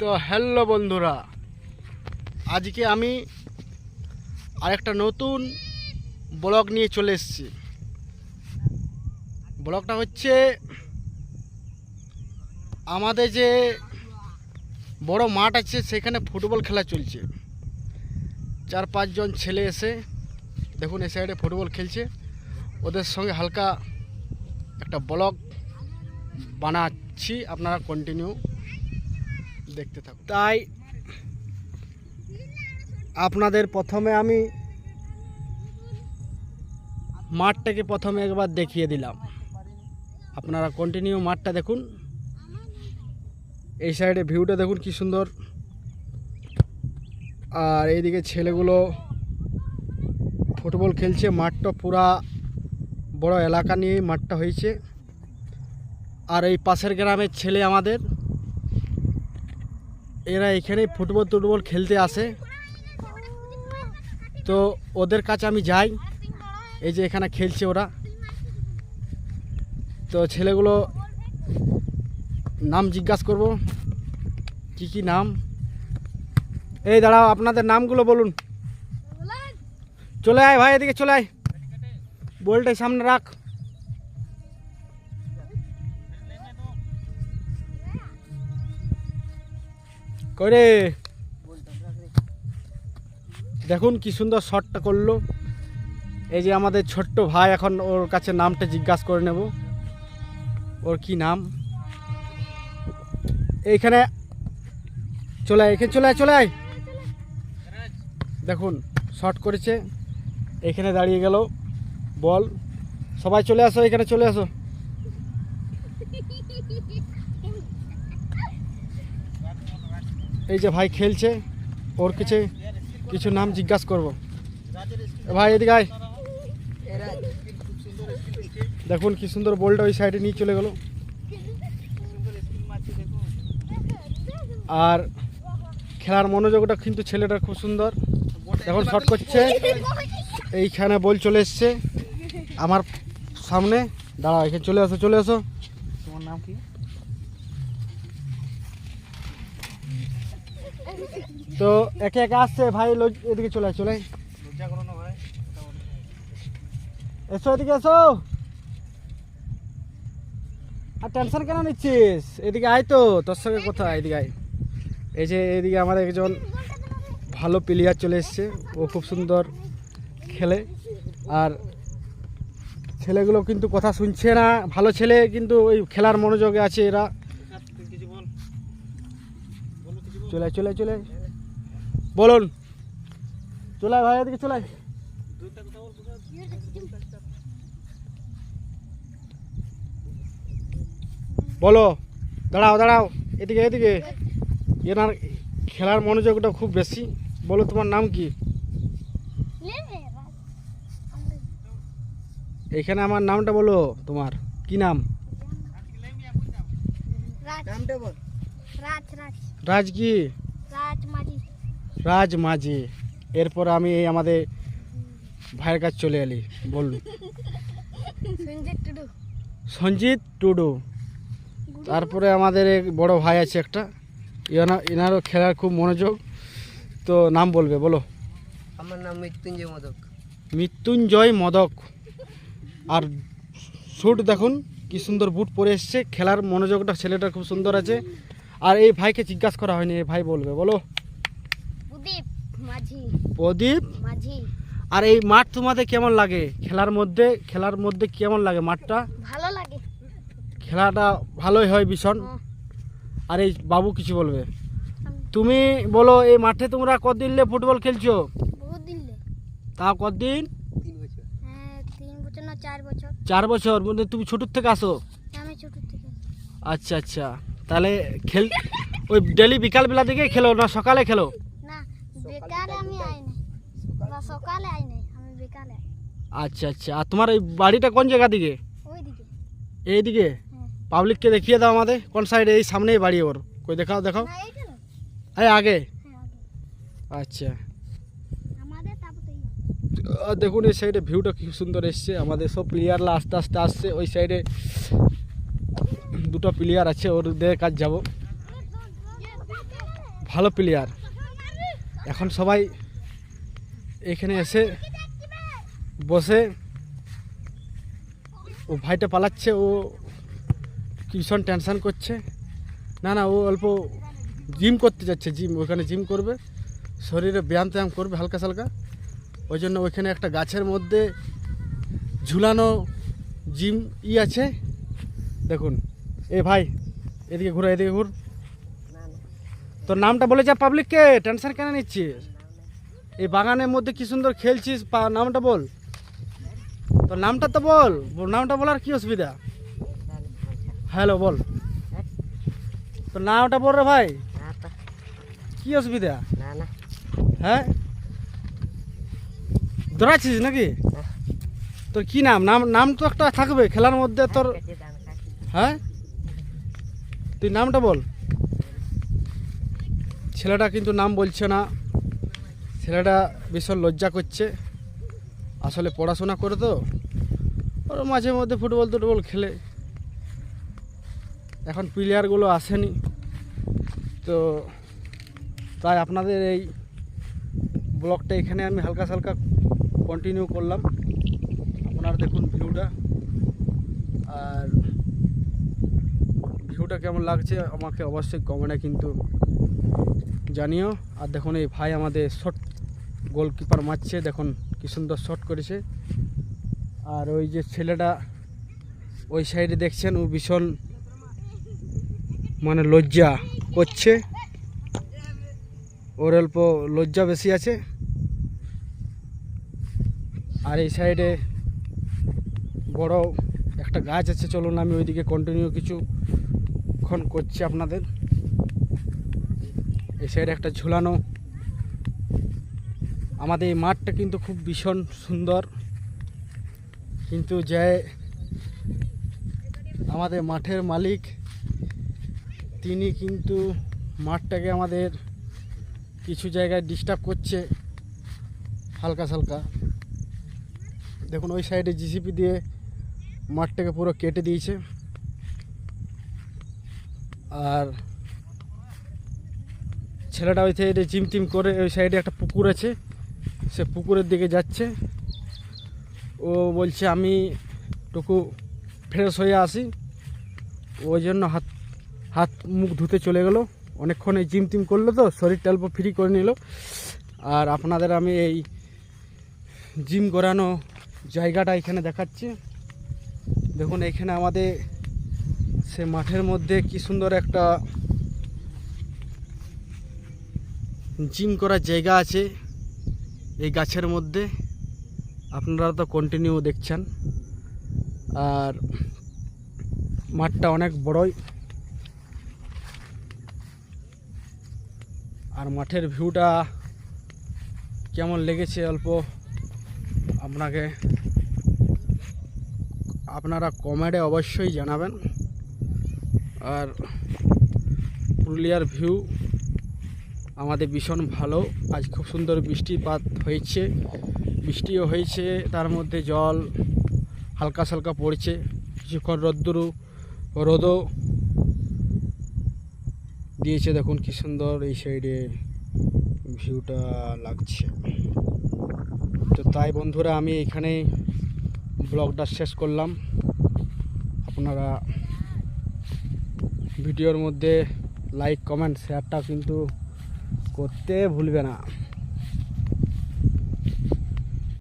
তো হ্যালো বন্ধুরা, আজকে আমি আরেকটা নতুন ব্লগ নিয়ে চলে এসেছি। ব্লগটা হচ্ছে আমাদের যে বড় মাঠ আছে, সেখানে ফুটবল খেলা চলছে। চার পাঁচজন ছেলে এসে, দেখুন এই সাইডে ফুটবল খেলছে। ওদের সঙ্গে হালকা একটা ব্লগ বানাচ্ছি, আপনারা কন্টিনিউ দেখতে থাকুন। তাই আপনাদের প্রথমে আমি মাঠটাকে প্রথমে একবার দেখিয়ে দিলাম। আপনারা কন্টিনিউ মাঠটা দেখুন। এই সাইডে ভিউটা দেখুন কি সুন্দর। আর এইদিকে ছেলেগুলো ফুটবল খেলছে। মাঠটা পুরা বড় এলাকা নিয়ে মাঠটা হয়েছে। আর এই পাশের গ্রামের ছেলে আমাদের এরা এখানে ফুটবল টুটবল খেলতে আসে। তো ওদের কাছে আমি যাই। এই যে এখানে খেলছে ওরা। তো ছেলেগুলো নাম জিজ্ঞাসা করব। কি কি নাম? এই দাঁড়াও, আপনাদের নামগুলো বলুন। চলে আয় ভাই, এদিকে চলে আয়। বলটাই সামনে রাখ। করে দেখুন কি সুন্দর শটটা করল। এই যে আমাদের ছোট্ট ভাই, এখন ওর কাছে নামটা জিজ্ঞাসা করে নেব। ওর কি নাম? এইখানে চলে এখানে চলে আয় চলে আয়। দেখুন, শট করেছে। এখানে দাঁড়িয়ে গেল, বল। সবাই চলে আসো, এখানে চলে আসো। এই যে ভাই খেলছে, ওর কিছু কিছু নাম জিজ্ঞাসা করব। ভাই এদিকে আয়। দেখুন কি সুন্দর বলটা ওই সাইডে নিয়ে চলে গেল। আর খেলার মনোযোগটা কিন্তু ছেলেটার খুব সুন্দর। এখন শট করছে। এইখানে বল চলে এসছে। আমার সামনে দাঁড়া এখানে চলে আসো চলে আসো। তোমার নাম কি? তো একে একে আসছে, ভাই এদিকে চলে চলে এসো, এদিকে এসো। আর টেনশন কেন নিচ্ছিস? এদিকে আয় তো, তোর সঙ্গে কথা এদিকে আয়। এই যে এদিকে আমাদের একজন ভালো প্লেয়ার চলে এসছে, ও খুব সুন্দর খেলে। আর ছেলেগুলো কিন্তু কথা শুনছে না, ভালো ছেলে কিন্তু ওই খেলার মনোযোগে আছে এরা তুই কিছু বল বলো কিছু বল চলে চলে চলে আয়। বলুন। চলে আয় ভাই এদিকে চলে বল দাঁড়াও দাঁড়াও এদিকে এদিকে। এনার খেলার মনোযোগটা খুব বেশি। বলো তোমার নাম কি? এখানে আমার নামটা বলো তোমার। কি নাম? নামটা বল। রাজ রাজ। রাজ কি রাজ মাঝি এরপর আমি এই আমাদের ভাইয়ের কাছে চলে এলি বললু। সঞ্জিত টুডু। তারপরে আমাদের এক বড় ভাই আছে একটা। এনা এনারও খেলার খুব মনোযোগ। তো নাম বলবে বলো। আমার নাম মৃত্যুঞ্জয় মোদক। মৃত্যুঞ্জয় মদক। আর শুট দেখুন কি সুন্দর বুট পরে এসছে। খেলার মনোযোগটা ছেলেটা খুব সুন্দর আছে। আর এই ভাইকে জিজ্ঞাসা করা হয়নি এই ভাই বলবে বলো। প্রদীপ মাঝি। প্রদীপ? মাঝি। আর এই মাঠ তোমাদের কেমন লাগে? খেলার মধ্যে খেলার মধ্যে কেমন লাগে মাঠটা? ভালো লাগে। খেলাটা ভালোই হয় ভীষণ। হ্যাঁ। আর এই বাবু কিছু বলবে? তুমি বলো এই মাঠে তোমরা কতদিন লে ফুটবল খেলছো? তা কতদিন? বছর। হ্যাঁ তিন বছর না চার বছর। মধ্যে তুমি ছোটোর থেকে আসো। আমি ছোট থেকে আচ্ছা আচ্ছা। তাহলে খেল ওই ডেলি বিকালবেলা থেকে খেলো না সকালে খেলো। আচ্ছা আচ্ছা। আর তোমার এই বাড়িটা কোন জায়গা দিকে? দিকে? এইদিকে হ্যাঁ। পাবলিককে দেখিয়ে দাও আমাদের কোন সাইডে এই সামনেই বাড়ি ওর। কই দেখাও দেখাও। আগে? হ্যাঁ আগে। আচ্ছা। আর দেখুন এই সাইডে ভিউটা কি সুন্দর এসছে। আমাদের সব প্লেয়াররা আস্তে আস্তে আসছে। ওই সাইডে দুটো প্লেয়ার আছে, ওর ওদের কাজ যাব। ভালো প্লেয়ার এখন সবাই এখানে এসে বসে, ও ভাইটা পালাচ্ছে, ও ভীষণ টেনশান করছে। না না, ও অল্প জিম করতে যাচ্ছে জিম ওখানে জিম করবে। শরীরে ব্যায়াম ট্যায়াম করবে হালকা সালকা। ওই জন্য ওইখানে একটা গাছের মধ্যে ঝুলানো জিম ই আছে। দেখুন এ ভাই, এদিকে ঘুরো, এদিকে ঘুর। তোর নামটা বলে যা পাবলিককে টেনশন কেন নিচ্ছিস? এই বাগানের মধ্যে কি সুন্দর খেলছিস? নামটা বল। তোর নামটা তো বল। নামটা বলার কি অসুবিধা? হ্যালো বল। তোর নামটা বল রে ভাই। কি অসুবিধা? হ্যাঁ? দৌড়াচ্ছিস নাকি? তোর কি নাম? নাম নাম তো একটা থাকবে, খেলার মধ্যে তোর হ্যাঁ? তুই নামটা বল। ছেলেটা কিন্তু নাম বলছে না। ছেলেটা ভীষণ লজ্জা করছে। আসলে পড়াশোনা করে তো। ওর মাঝে মধ্যে ফুটবল, টুটবল খেলে। এখন প্লেয়ারগুলো আসেনি। তো তাই আপনাদের এই ব্লগটা এখানে আমি হালকা সালকা কন্টিনিউ করলাম। আপনারা দেখুন ভিউটা আর ভিউটা কেমন লাগছে আমাকে অবশ্যই কমেন্টে কিন্তু জানিও। আর দেখুন, এই ভাই আমাদের শট গোলকিপার মারছে। দেখুন, কি সুন্দর শট করেছে। আর ওই যে ছেলেটা ওই সাইডে দেখছেন, ও ভীষণ মানে লজ্জা করছে। ওর অল্প লজ্জা বেশি আছে। আর এই সাইডে বড় একটা গাছ আছে। চলুন, আমি ওইদিকে কন্টিনিউ কিছুক্ষণ করছি আপনাদের। এই সাইডে একটা ঝুলানো। আমাদের এই মাঠটা কিন্তু খুব ভীষণ সুন্দর। কিন্তু যে আমাদের মাঠের মালিক, তিনি কিন্তু মাঠটাকে আমাদের কিছু জায়গায় ডিস্টার্ব করছে। হালকা সালকা। দেখুন, ওই সাইডে জিসিপি দিয়ে মাঠটাকে পুরো কেটে দিয়েছে। আর ছেলেটা ওই সাইডে জিম টিম করে, ওই সাইডে একটা পুকুর আছে, সে পুকুরের দিকে যাচ্ছে। ও বলছে, আমি টুকু ফ্রেশ হয়ে আসি। ওই জন্য হাত হাত মুখ ধুতে চলে গেলো। অনেকক্ষণ এই জিম টিম করল তো, শরীরটা অল্প ফ্রি করে নিল। আর আপনাদের আমি এই জিম করানো জায়গাটা এখানে দেখাচ্ছি। দেখুন, এখানে আমাদের সে মাঠের মধ্যে কি সুন্দর একটা জিম করার জায়গা আছে এই গাছের মধ্যে। আপনারা তো কন্টিনিউ দেখছেন। আর মাঠটা অনেক বড়ই। আর মাঠের ভিউটা কেমন লেগেছে অল্প আপনাকে আপনারা কমেন্টে অবশ্যই জানাবেন। আর পুরুলিয়ার ভিউ আমাদের ভীষণ ভালো। আজ খুব সুন্দর বৃষ্টিপাত হয়েছে। বৃষ্টিও হয়েছে, তার মধ্যে জল হালকা সালকা পড়ছে। কিছুক্ষণ রোদ্দুরু, রোদও দিয়েছে। দেখুন কি সুন্দর এই সাইডে ভিউটা লাগছে। তো তাই বন্ধুরা, আমি এখানে ব্লগটা শেষ করলাম। আপনারা ভিডিওর মধ্যে লাইক কমেন্ট শেয়ারটা কিন্তু করতে ভুলবে না।